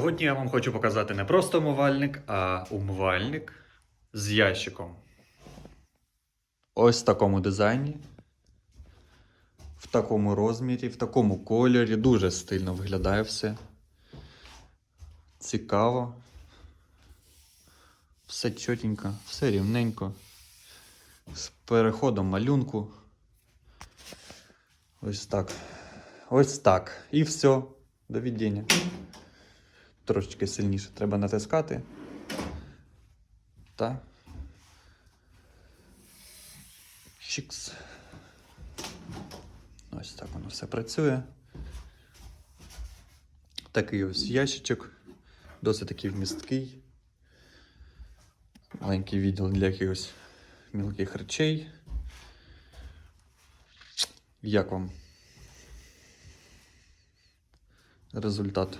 Сьогодні я вам хочу показати не просто умивальник, а умивальник з ящиком. Ось в такому дизайні, в такому розмірі, в такому кольорі. Дуже стильно виглядає все. Цікаво. Все чотенько, все рівненько. З переходом малюнку. Ось так. Ось так. І все. До віддіння. Трошечки сильніше треба натискати. Та. Чікс. Ось так воно все працює. Такий ось ящичок. Досить такий вмісткий. Маленький відділ для якихось мілких речей. Як вам результат?